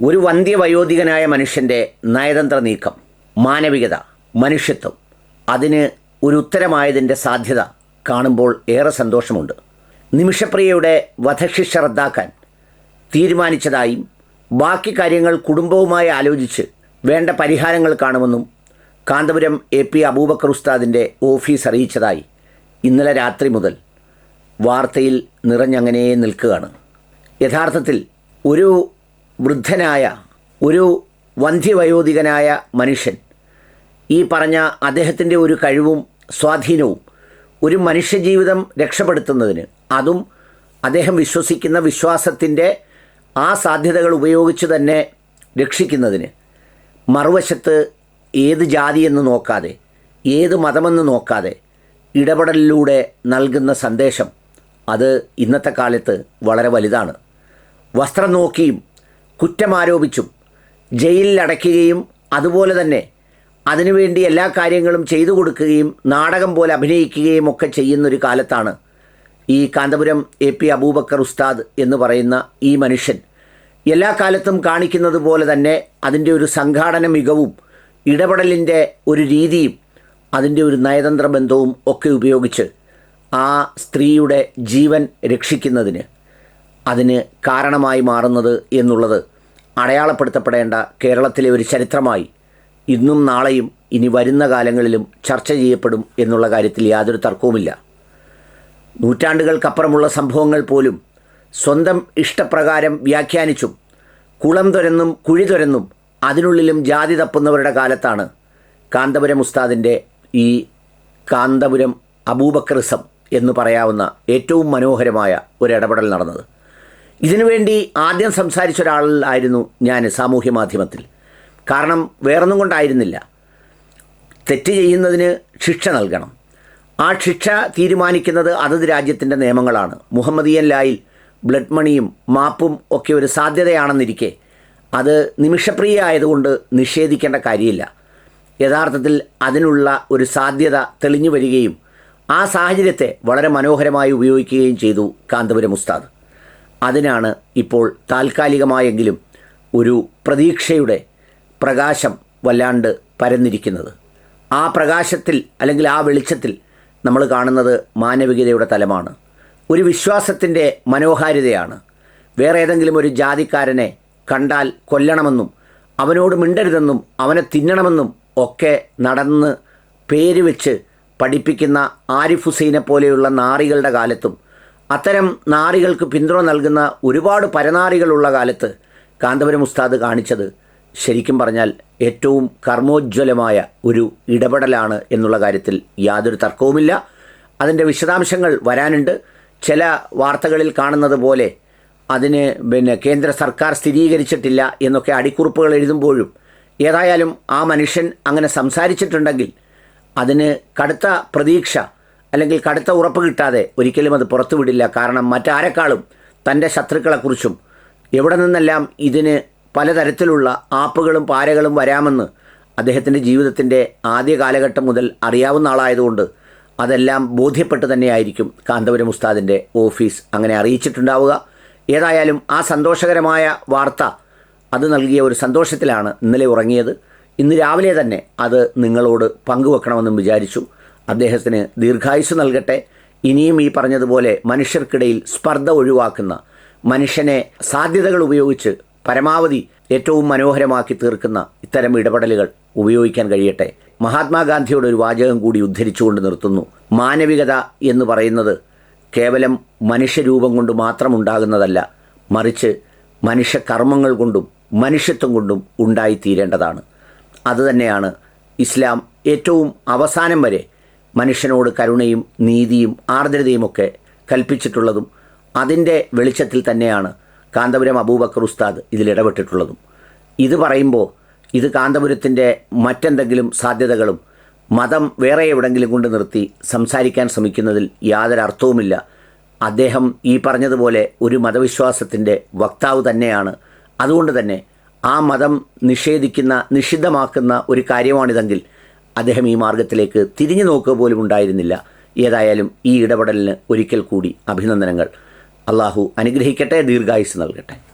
ഒരു വന്ധ്യവയോധികനായ മനുഷ്യന്റെ നയതന്ത്ര നീക്കം മാനവികത മനുഷ്യത്വം അതിന് ഒരു ഉത്തരമായതിന്റെ സാധ്യത കാണുമ്പോൾ ഏറെ സന്തോഷമുണ്ട്. നിമിഷപ്രിയയുടെ വധശിക്ഷ റദ്ദാക്കാൻ തീരുമാനിച്ചതായും ബാക്കി കാര്യങ്ങൾ കുടുംബവുമായി ആലോചിച്ച് വേണ്ട പരിഹാരങ്ങൾ കാണുമെന്നും കാന്തപുരം എ പി അബൂബക്കർ ഉസ്താദിന്റെ ഓഫീസ് അറിയിച്ചതായി ഇന്നലെ രാത്രി മുതൽ വാർത്തയിൽ നിറഞ്ഞങ്ങനെ നിൽക്കുകയാണ്. യഥാർത്ഥത്തിൽ ഒരു വൃദ്ധനായ ഒരു വന്ധ്യവയോധികനായ മനുഷ്യൻ. ഈ പറഞ്ഞ അദ്ദേഹത്തിന്റെ ഒരു കഴിവും സ്വാധീനവും ഒരു മനുഷ്യജീവിതം രക്ഷപ്പെടുത്തുന്നതിന് അതും അദ്ദേഹം വിശ്വസിക്കുന്ന വിശ്വാസത്തിന്റെ ആ സാധ്യതകൾ ഉപയോഗിച്ച് തന്നെ രക്ഷിക്കുന്നതിന്. മറുവശത്ത് ഏത് ജാതിയെന്ന് നോക്കാതെ ഏത് മതമെന്ന് നോക്കാതെ ഇടപെടലിലൂടെ നൽകുന്ന സന്ദേശം അത് ഇന്നത്തെ കാലത്ത് വളരെ വലുതാണ്. വസ്ത്രം നോക്കിയും കുറ്റമാരോപിച്ചും. ജയിലിലടയ്ക്കുകയും അതുപോലെ തന്നെ അതിനുവേണ്ടി എല്ലാ കാര്യങ്ങളും ചെയ്തു കൊടുക്കുകയും നാടകം പോലെ അഭിനയിക്കുകയും ഒക്കെ ചെയ്യുന്നൊരു കാലത്താണ് ഈ കാന്തപുരം എ പി അബൂബക്കർ ഉസ്താദ് എന്ന് പറയുന്ന ഈ മനുഷ്യൻ. എല്ലാ കാലത്തും കാണിക്കുന്നത് പോലെ തന്നെ അതിന്റെ ഒരു സംഘാടന മികവും ഇടപെടലിന്റെ ഒരു രീതിയും അതിന്റെ ഒരു നയതന്ത്ര ബന്ധവും ഒക്കെ ഉപയോഗിച്ച് ആ സ്ത്രീയുടെ ജീവൻ രക്ഷിക്കുന്നതിന് അതിന് കാരണമായി മാറുന്നത് എന്നുള്ളത് അടയാളപ്പെടുത്തപ്പെടേണ്ട കേരളത്തിലെ ഒരു ചരിത്രമായി ഇന്നും നാളെയും ഇനി വരുന്ന കാലങ്ങളിലും ചർച്ച ചെയ്യപ്പെടും എന്നുള്ള കാര്യത്തിൽ യാതൊരു തർക്കവുമില്ല. നൂറ്റാണ്ടുകൾക്കപ്പുറമുള്ള സംഭവങ്ങൾ പോലും സ്വന്തം ഇഷ്ടപ്രകാരം വ്യാഖ്യാനിച്ചും കുളം തുരന്നും കുഴി തുരന്നും അതിനുള്ളിലും ജാതി തപ്പുന്നവരുടെ കാലത്താണ് കാന്തപുരം ഉസ്താദിന്റെ ഈ കാന്തപുരം അബൂബക്കറിസം എന്ന് പറയാവുന്ന ഏറ്റവും മനോഹരമായ ഒരു ഇടപെടൽ നടന്നത്. ഇതിനുവേണ്ടി ആദ്യം സംസാരിച്ച ഒരാളായിരുന്നു ഞാൻ സാമൂഹ്യ മാധ്യമത്തിൽ. കാരണം വേറൊന്നും കൊണ്ടായിരുന്നില്ല. തെറ്റ് ചെയ്യുന്നതിന് ശിക്ഷ നൽകണം. ആ ശിക്ഷ തീരുമാനിക്കുന്നത് അതത് രാജ്യത്തിന്റെ നിയമങ്ങളാണ്. മുഹമ്മദിയൻ ലായിൽ ബ്ലഡ് മണിയും മാപ്പും ഒക്കെ ഒരു സാധ്യതയാണെന്നിരിക്കെ അത് നിമിഷപ്രിയ ആയതുകൊണ്ട് നിഷേധിക്കേണ്ട കാര്യമില്ല. യഥാർത്ഥത്തിൽ അതിനുള്ള ഒരു സാധ്യത തെളിഞ്ഞു വരികയും ആ സാഹചര്യത്തെ വളരെ മനോഹരമായി ഉപയോഗിക്കുകയും ചെയ്തു കാന്തപുരം ഉസ്താദ്. അതിനാണ് ഇപ്പോൾ താൽക്കാലികമായെങ്കിലും ഒരു പ്രതീക്ഷയുടെ പ്രകാശം വല്ലാണ്ട് പരന്നിരിക്കുന്നത്. ആ പ്രകാശത്തിൽ അല്ലെങ്കിൽ ആ വെളിച്ചത്തിൽ നമ്മൾ കാണുന്നത് മാനവികതയുടെ തലമാണ്. ഒരു വിശ്വാസത്തിന്റെ മനോഹാരിതയാണ്. വേറെ ഏതെങ്കിലും ഒരു ജാതിക്കാരനെ കണ്ടാൽ കൊല്ലണമെന്നും അവനോട് മിണ്ടരുതെന്നും അവനെ തിന്നണമെന്നും ഒക്കെ നടന്ന് പേര് വെച്ച് പഠിപ്പിക്കുന്ന ആരിഫ് ഹുസൈനെ പോലെയുള്ള നാറികളുടെ കാലത്തും അത്തരം നാറികൾക്ക് പിന്തുണ നൽകുന്ന ഒരുപാട് പരനാറികളുള്ള കാലത്ത് കാന്തപുരം ഉസ്താദ് കാണിച്ചത് ശരിക്കും പറഞ്ഞാൽ ഏറ്റവും കർമ്മോജ്വലമായ ഒരു ഇടപെടലാണ് എന്നുള്ള കാര്യത്തിൽ യാതൊരു തർക്കവുമില്ല. അതിന്റെ വിശദാംശങ്ങൾ വരാനുണ്ട്. ചില വാർത്തകളിൽ കാണുന്നത് പോലെ അതിന് പിന്നെ കേന്ദ്ര സർക്കാർ സ്ഥിരീകരിച്ചിട്ടില്ല എന്നൊക്കെ അടിക്കുറിപ്പുകൾ എഴുതുമ്പോഴും ഏതായാലും ആ മനുഷ്യൻ അങ്ങനെ സംസാരിച്ചിട്ടുണ്ടെങ്കിൽ അതിന് കടുത്ത പ്രതീക്ഷ അല്ലെങ്കിൽ കടുത്ത ഉറപ്പ് കിട്ടാതെ ഒരിക്കലും അത് പുറത്തുവിടില്ല കാരണം മറ്റാരെക്കാളും തന്റെ ശത്രുക്കളെക്കുറിച്ചും എവിടെ നിന്നെല്ലാം ഇതിന് പലതരത്തിലുള്ള ആപ്പുകളും പാരകളും വരാമെന്ന് അദ്ദേഹത്തിന്റെ ജീവിതത്തിന്റെ ആദ്യ കാലഘട്ടം മുതൽ അറിയാവുന്ന ആളായതുകൊണ്ട് അതെല്ലാം ബോധ്യപ്പെട്ട് തന്നെയായിരിക്കും കാന്തപുരം ഉസ്താദിന്റെ ഓഫീസ്. അങ്ങനെ അറിയിച്ചിട്ടുണ്ടാവുക. ഏതായാലും ആ സന്തോഷകരമായ വാർത്ത അത് നൽകിയ ഒരു സന്തോഷത്തിലാണ് ഇന്നലെ ഉറങ്ങിയത്. ഇന്ന് രാവിലെ തന്നെ അത് നിങ്ങളോട് പങ്കുവെക്കണമെന്നും വിചാരിച്ചു. അദ്ദേഹത്തിന് ദീർഘായുസ് നൽകട്ടെ. ഇനിയും ഈ പറഞ്ഞതുപോലെ മനുഷ്യർക്കിടയിൽ സ്പർദ്ധ ഒഴിവാക്കുന്ന മനുഷ്യനെ സാധ്യതകൾ ഉപയോഗിച്ച് പരമാവധി ഏറ്റവും മനോഹരമാക്കി തീർക്കുന്ന ഇത്തരം ഇടപെടലുകൾ ഉപയോഗിക്കാൻ കഴിയട്ടെ. മഹാത്മാഗാന്ധിയുടെ ഒരു വാചകം കൂടി ഉദ്ധരിച്ചുകൊണ്ട് നിർത്തുന്നു. മാനവികത എന്ന് പറയുന്നത് കേവലം മനുഷ്യരൂപം കൊണ്ട് മാത്രം ഉണ്ടാകുന്നതല്ല മറിച്ച് മനുഷ്യകർമ്മങ്ങൾ കൊണ്ടും മനുഷ്യത്വം കൊണ്ടും ഉണ്ടായിത്തീരേണ്ടതാണ്. അതുതന്നെയാണ് ഇസ്ലാം ഏറ്റവും അവസാനം വരെ മനുഷ്യനോട് കരുണയും നീതിയും ആർദ്രതയുമൊക്കെ കൽപ്പിച്ചിട്ടുള്ളതും അതിന്റെ വെളിച്ചത്തിൽ തന്നെയാണ് കാന്തപുരം അബൂബക്കർ ഉസ്താദ് ഇതിലിടപെട്ടിട്ടുള്ളതും ഇത് പറയുമ്പോൾ ഇത് കാന്തപുരത്തിന്റെ മറ്റെന്തെങ്കിലും സാധ്യതകളും മതം വേറെ എവിടെങ്കിലും കൊണ്ട് നിർത്തി സംസാരിക്കാൻ ശ്രമിക്കുന്നതിൽ യാതൊരു അർത്ഥവുമില്ല. അദ്ദേഹം ഈ പറഞ്ഞതുപോലെ ഒരു മതവിശ്വാസത്തിന്റെ വക്താവ് തന്നെയാണ്. അതുകൊണ്ട് തന്നെ ആ മതം നിഷേധിക്കുന്ന നിഷിദ്ധമാക്കുന്ന ഒരു കാര്യമാണിതെങ്കിൽ അദ്ദേഹം ഈ മാർഗത്തിലേക്ക് തിരിഞ്ഞു നോക്കുക പോലും ഉണ്ടായിരുന്നില്ല. ഏതായാലും ഈ ഇടപെടലിന് ഒരിക്കൽ കൂടി അഭിനന്ദനങ്ങൾ. അള്ളാഹു അനുഗ്രഹിക്കട്ടെ ദീർഘായുസ് നൽകട്ടെ.